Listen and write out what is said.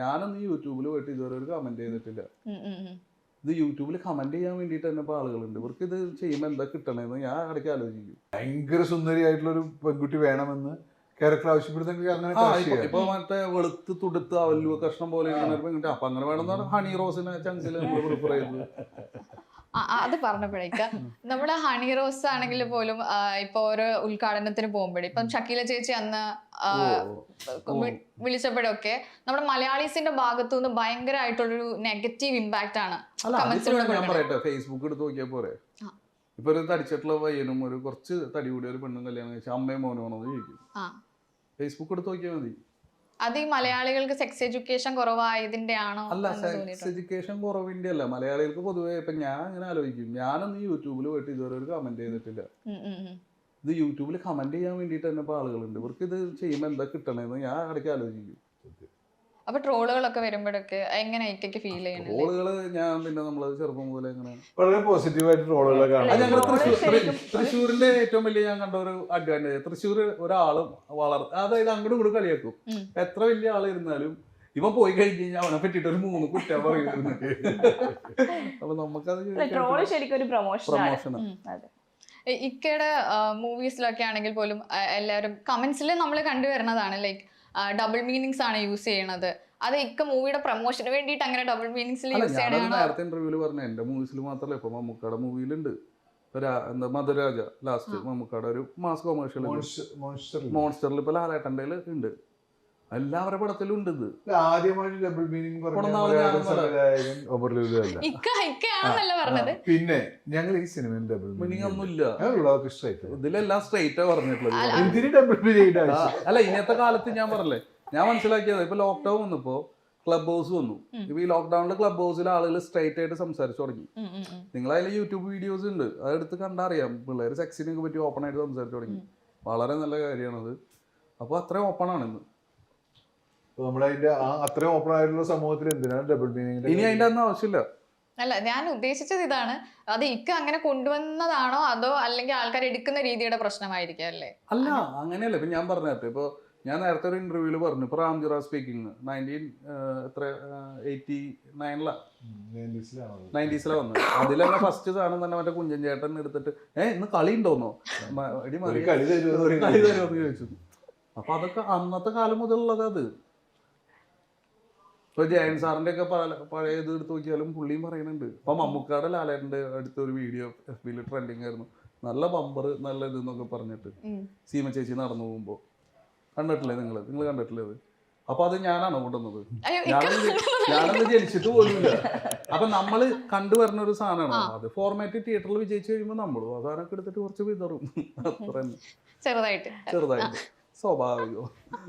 ഞാനൊന്നും യൂട്യൂബിൽ പോയിട്ട് ഇതുവരെ ഒരു കമന്റ് ചെയ്തിട്ടില്ല. ഇത് യൂട്യൂബിൽ കമന്റ് ചെയ്യാൻ വേണ്ടിയിട്ട് തന്നെ ഇപ്പൊ ആളുകളുണ്ട്. ഇവർക്ക് ഇത് ചെയ്യുമ്പോൾ എന്താ കിട്ടണമെന്ന് ഞാൻ ഇടയ്ക്ക് ആലോചിക്കും. ഭയങ്കര സുന്ദരിയായിട്ടുള്ള ഒരു പെൺകുട്ടി വേണമെന്ന് ക്യാരക്ടർ ആവശ്യപ്പെടുന്നെങ്കിൽ അങ്ങനെ ഇപ്പൊ മറ്റേ വെളുത്ത് തുടുത്ത് അവല്ലുവ കഷ്ണം പോലെ ഇരിക്കുന്ന ഒരു പെൺകുട്ടി. അപ്പൊ അങ്ങനെ വേണമെന്നാണ് ഹണി റോസിനെ ചങ്കിൽ നമ്മൾ പ്രിഫർ അത് പറഞ്ഞപ്പോഴേക്ക് നമ്മുടെ ഹണി റോസ് ആണെങ്കിൽ പോലും ഇപ്പൊ ഓരോ ഉദ്ഘാടനത്തിന് പോകുമ്പോഴേ ഇപ്പം ഷക്കീല ചേച്ചി അന്ന് വിളിച്ചപ്പോഴൊക്കെ നമ്മുടെ മലയാളീസിന്റെ ഭാഗത്തു നിന്ന് ഭയങ്കരമായിട്ടുള്ളൊരു നെഗറ്റീവ് ഇമ്പാക്ട് ആണ് ഞാൻ പറയട്ടെ ഫേസ്ബുക്ക് എടുത്ത് നോക്കിയാൽ പോരെ. ഇപ്പൊ ഒരു തടിച്ചിട്ടുള്ള പയ്യനും ഒരു കുറച്ച് തടി കൂടിയ ഒരു പെണ്ണും കല്യാണം കഴിച്ചാൽ അമ്മയും മോനും ആണോ ചോദിക്കും. ഫേസ്ബുക്ക് എടുത്ത് നോക്കിയാൽ മതി. അത് ഈ മലയാളികൾക്ക് സെക്സ് എഡ്യൂക്കേഷൻ കുറവായതിന്റെ ആണോ അല്ല സെക്സ് എഡ്യൂക്കേഷൻ കുറവിന്റെ അല്ല മലയാളികൾക്ക് പൊതുവേ ഇപ്പൊ ഞാൻ അങ്ങനെ ആലോചിക്കും. ഞാനൊന്നും യൂട്യൂബിൽ പോയിട്ട് ഇതുവരെ ഒരു കമന്റ് ചെയ്തിട്ടില്ല. ഇത് യൂട്യൂബിൽ കമന്റ് ചെയ്യാൻ വേണ്ടിയിട്ട് തന്നെ ഇപ്പൊ ആളുകളുണ്ട്. ഇവർക്ക് ഇത് ചെയ്യുമ്പോൾ എന്താ കിട്ടണേന്ന് ഞാൻ ഇടയ്ക്ക് ആലോചിക്കും. അപ്പൊ ട്രോളുകളൊക്കെ വരുമ്പോഴൊക്കെ എങ്ങനെ ഫീൽ ചെയ്യുന്നത്? റോളുകൾ ഞാൻ പിന്നെ നമ്മൾ ചെറുപ്പം മുതലേ എങ്ങനെ വളരെ പോസിറ്റീവായിട്ട് റോളുകളൊക്കെ അത് കാണാം. ഞങ്ങൾ റോൾ തൃശ്ശൂർ ശരിക്കും. തൃശ്ശൂരിന്റെ ഏറ്റവും വലിയ ഞാൻ കണ്ട ഒരു അഡ്വാന്റേജ് തൃശ്ശൂർ ഒരാളും വളർ അതായത് അങ്ങോട്ടും ഇങ്ങോട്ടും കളിയാക്കും. ഉം. എത്ര വലിയ ആളിരുന്നാലും ഇവൻ പോയി കഴിഞ്ഞ് കഴിഞ്ഞാൽ അവനെ പറ്റിയിട്ട് ഒരു മൂന്ന് കുറ്റ പറയുന്നുണ്ട് അപ്പൊ നമുക്കത് ട്രോൾ ശരിക്കും ഒരു പ്രൊമോഷൻ ആണ്. പ്രൊമോഷൻ ഉം. അതെ. ഇ- ഇക്കയുടെ മൂവീസിലൊക്കെ ആണെങ്കിൽ പോലും ആ, എല്ലാവരും കമന്റ്സിൽ നമ്മൾ കണ്ടുവരുന്നതാണ്. ലൈക്ക് ഡബിൾ മീനിങ്സ് ആണ് യൂസ് ചെയ്യണത്. അത് ഇക്ക മൂവിയുടെ പ്രൊമോഷന് വേണ്ടിയിട്ട് അങ്ങനെ ഡബിൾ മീനിങ്സിൽ യൂസ് ചെയ്യണം നേരത്തെ ഇന്റർവ്യൂൽ പറഞ്ഞ എന്റെ മൂവീസിൽ മാത്രമല്ല ഇപ്പൊ മമ്മൂക്കയുടെ മൂവിയിലുണ്ട് എന്താ മധുരാജ ലാസ്റ്റ് മമ്മൂക്കയുടെ ഒരു മാസ് കൊമേഴ്ഷ്യൽ മോൺസ്റ്റർ മോൺസ്റ്ററിൽ ഇപ്പൊ ലാലേട്ടന്റെ ഉണ്ട്. എല്ലാവരുടെ പടത്തിലും ഉണ്ട് ഇത് ആദ്യമായിട്ട് ഡബിൾ മീനിങ് പിന്നെ ഞങ്ങൾ ഈ സിനിമയിൽ ഡബിൾ മീനിങ് ഒന്നുമില്ല. സ്ട്രൈറ്റ് ഇതിലെല്ലാം സ്ട്രെയിറ്റാ പറഞ്ഞിട്ടുള്ളത്. അല്ല, എന്തിന് ഡബിൾ മീനിങ് അല്ല ഇന്നത്തെ കാലത്ത് ഞാൻ പറഞ്ഞല്ലേ ഞാൻ മനസ്സിലാക്കിയത് ഇപ്പൊ ലോക്ക്ഡൌൺ വന്നപ്പോ ക്ലബ് ഹൗസ് വന്നു. ഇപ്പൊ ഈ ലോക്ക്ഡൌണിൽ ക്ലബ് ഹൗസിൽ ആളുകൾ സ്ട്രൈറ്റ് ആയിട്ട് സംസാരിച്ചു തുടങ്ങി. നിങ്ങൾ അതിൽ യൂട്യൂബ് വീഡിയോസ് ഉണ്ട്. അതെടുത്ത് കണ്ടറിയാം. പിള്ളേർ സെക്സിനൊക്കെ പറ്റി ഓപ്പൺ ആയിട്ട് സംസാരിച്ചു തുടങ്ങി. വളരെ നല്ല കാര്യമാണത് അപ്പോൾ അത്രയും ഓപ്പൺ ആണ് ഇന്ന്. നമ്മളതിന്റെ ആ അത്രയും ഓപ്പൺ ആയിട്ടുള്ള സമൂഹത്തിൽ എന്തിനാണ് ഡബിൾ മീനിങ് ഇനി അതിന്റെ ഒന്നും ആവശ്യമില്ല. അല്ല ഞാൻ ഉദ്ദേശിച്ചത് ഇതാണ്. അത് ഇക്ക അങ്ങനെ കൊണ്ടുവന്നതാണോ അതോ അല്ലെങ്കിൽ ആൾക്കാർ എടുക്കുന്ന രീതിയുടെ പ്രശ്നമായിരിക്കും അല്ലേ? അല്ല അങ്ങനെയല്ല. ഇപ്പൊ ഞാൻ പറഞ്ഞത് ഇപ്പൊ ഞാൻ നേരത്തെ ഒരു ഇന്റർവ്യൂൽ പറഞ്ഞു. ഇപ്പൊ റാംജുറ സ്പീക്കിംഗ് നയന്റീൻ എത്ര എയ്റ്റി നയനില നയന്റീസിലാ വന്നത്. അതിലന്നെ ഫസ്റ്റ് സാധനം തന്നെ മറ്റേ കുഞ്ചൻ ചേട്ടൻ എടുത്തിട്ട് ഏ ഇന്ന് കളി ഉണ്ടോന്നോ ഒരു മറിയ, കളി തരുമോ എന്ന് കളി തരുമോന്ന് ചോദിച്ചു. അപ്പൊ അതൊക്കെ അന്നത്തെ കാലം മുതലുള്ളത് അത്. ഇപ്പൊ ജയൻ സാറിന്റെ ഒക്കെ പല പഴയ ഇത് എടുത്ത് നോക്കിയാലും പുള്ളിയും പറയുന്നുണ്ട്. ഇപ്പൊ മമ്മൂക്കാടെ ലാലേട്ടന്റെ അടുത്ത ഒരു വീഡിയോ എഫ് ബിയിൽ ട്രെൻഡിങ് ആയിരുന്നു. നല്ല ബമ്പർ നല്ല ഇത് എന്നൊക്കെ പറഞ്ഞിട്ട് സീമ ചേച്ചി നടന്നു പോകുമ്പോ. കണ്ടിട്ടില്ലേ നിങ്ങൾ നിങ്ങൾ കണ്ടിട്ടില്ലേ അത് അപ്പൊ അത് ഞാനാണ് കൊണ്ടുവന്നത്? ഞാനത് ജനിച്ചിട്ട് പോലുമില്ല അപ്പൊ നമ്മൾ കണ്ടുവരുന്ന ഒരു സാധനമാണ്. അത് ഫോർമാറ്റ് തിയേറ്ററിൽ വിജയിച്ചു കഴിയുമ്പോൾ നമ്മളും ആ സാധനമൊക്കെ എടുത്തിട്ട് കുറച്ച് വിതറും. അത്ര തന്നെ ചെറുതായിട്ട്. ചെറുതായിട്ട്. സ്വാഭാവികം.